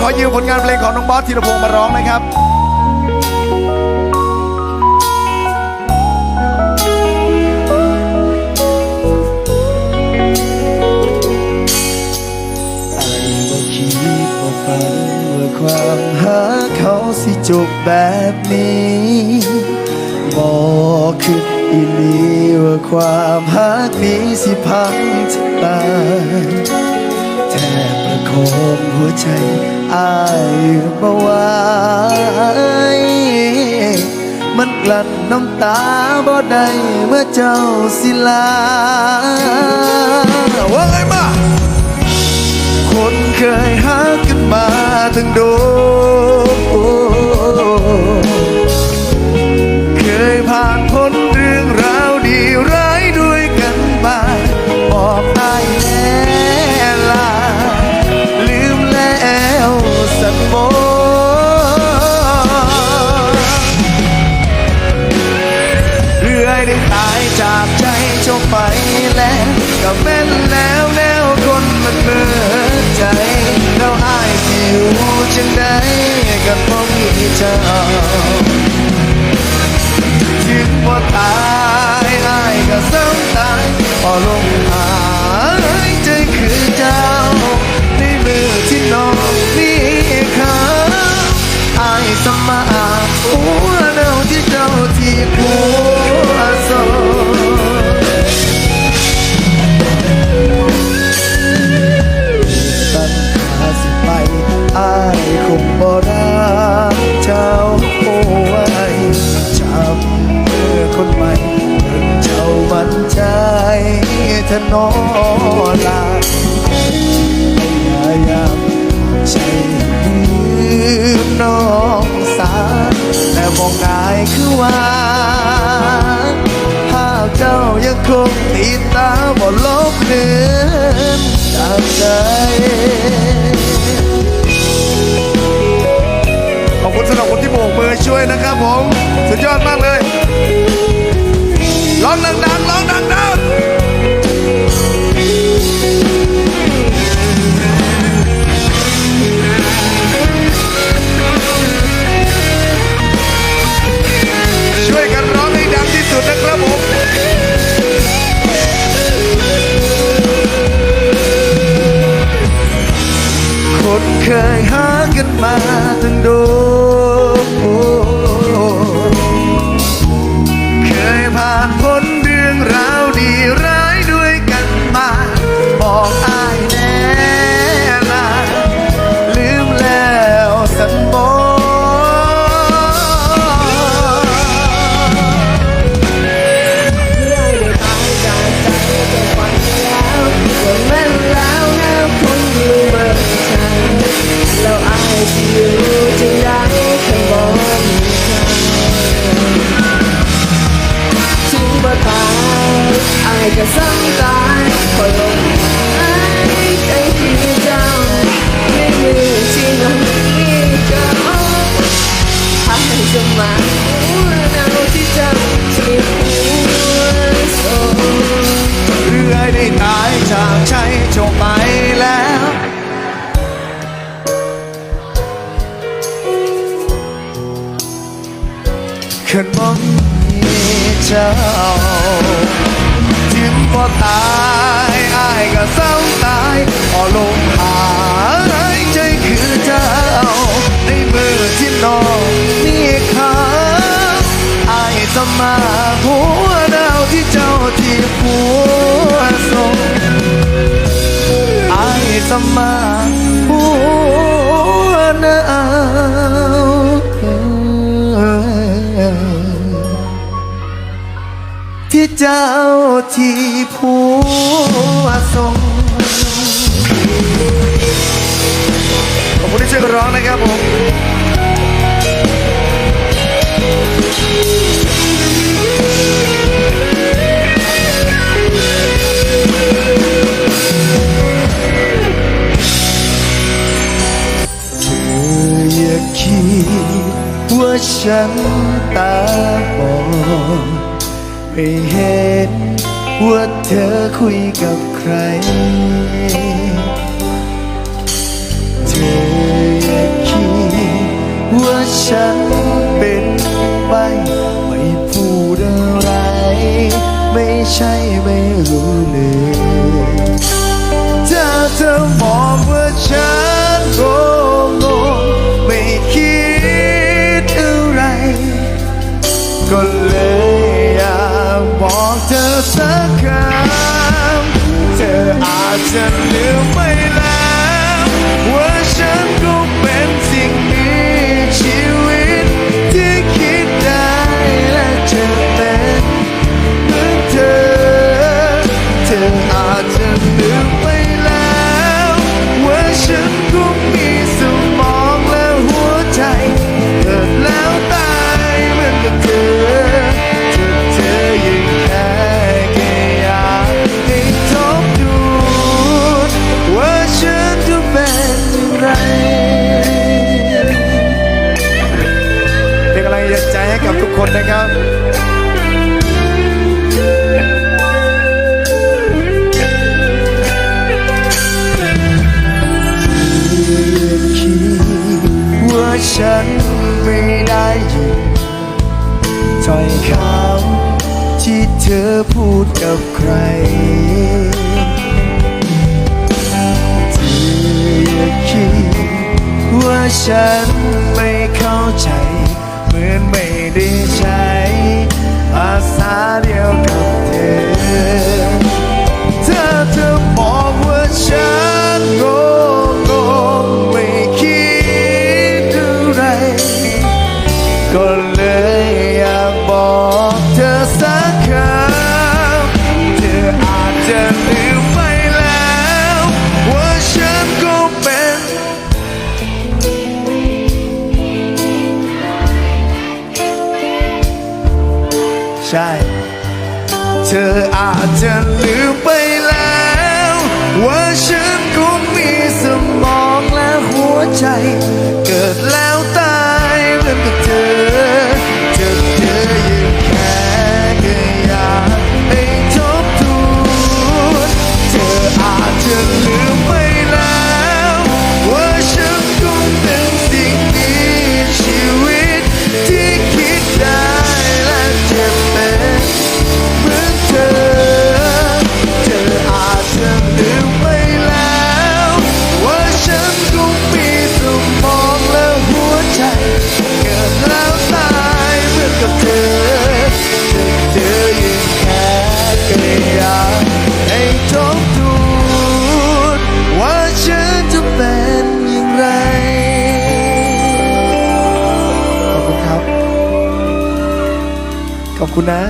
ขอยืมผลงานเพลงของน้องบอสธีรพงศ์มาร้องนะครับความหาเขาสิจบแบบนี้บ่คิดอีลีว่าความหักนี้สิพังจะตายแทบประคองหัวใจ อายบ่ไหวมันกลั้นน้ำตาบ่ได้เมื่อเจ้าสิลาว่าไงมาคนเคยหากันมาทั้งโดน สักโมเรื่อยได้ตายจากใจเจ้าไปแล้วก็แม่นแล้วแล้วคนมันเมื่อใจแล้วอายสิอยู่จังใดกับบ่มีเจ้าถึงว่าตายอายก็เศร้าตายพอลงหายใจคือ เธอนอลาพยายามใจลืมน้องสาแต่มองงายคือว่าภาพเจ้ายังคงติดตาบ่ลบเลือนจากใจขอบคุณสำหรับคนที่โบกมือช่วยนะครับผม สุดยอดมากเลยร้องดังๆร้อง จะมาหัวเนาที่เจ้าที่หัวโซเรื่อยได้ตายจากใจจงไปแล้วขึ้นมองมีเจ้าถึงบ่ตายอายก็เศร้าตายพอลมหายใจคือเจ้า ในมือที่น้องมีเขาอายจะมาหัวดาวที่เจ้าที่หัวส่งอายจะมาหัวดาวที่เจ้าที่ผัวส่ง ที่ช่วยกันร้องนะครับผมคิดว่าฉันตาบอดไม่เห็นว่าเธอคุยกับใคร อยคิดว่าฉันเป็นไป ไม่พูดอะไร ไม่ใช่ไม่รู้เลยถ้าเธอมองว่าฉันโกงงไม่คิดอะไร ก็เลยอยากบอกเธอสักคำเธออาจจะลืมไม่ ฉันไม่ได้ยินถ้อยคำที่เธอพูดกับใครเธอคิดว่าฉันไม่เข้าใจ เหมือนไม่ได้ใช้ภาษ เธออาจจะลืมไปแล้ว ว่าฉันก็มีสมองและหัวใจ เกิดแล้ว ขอบคุณนะ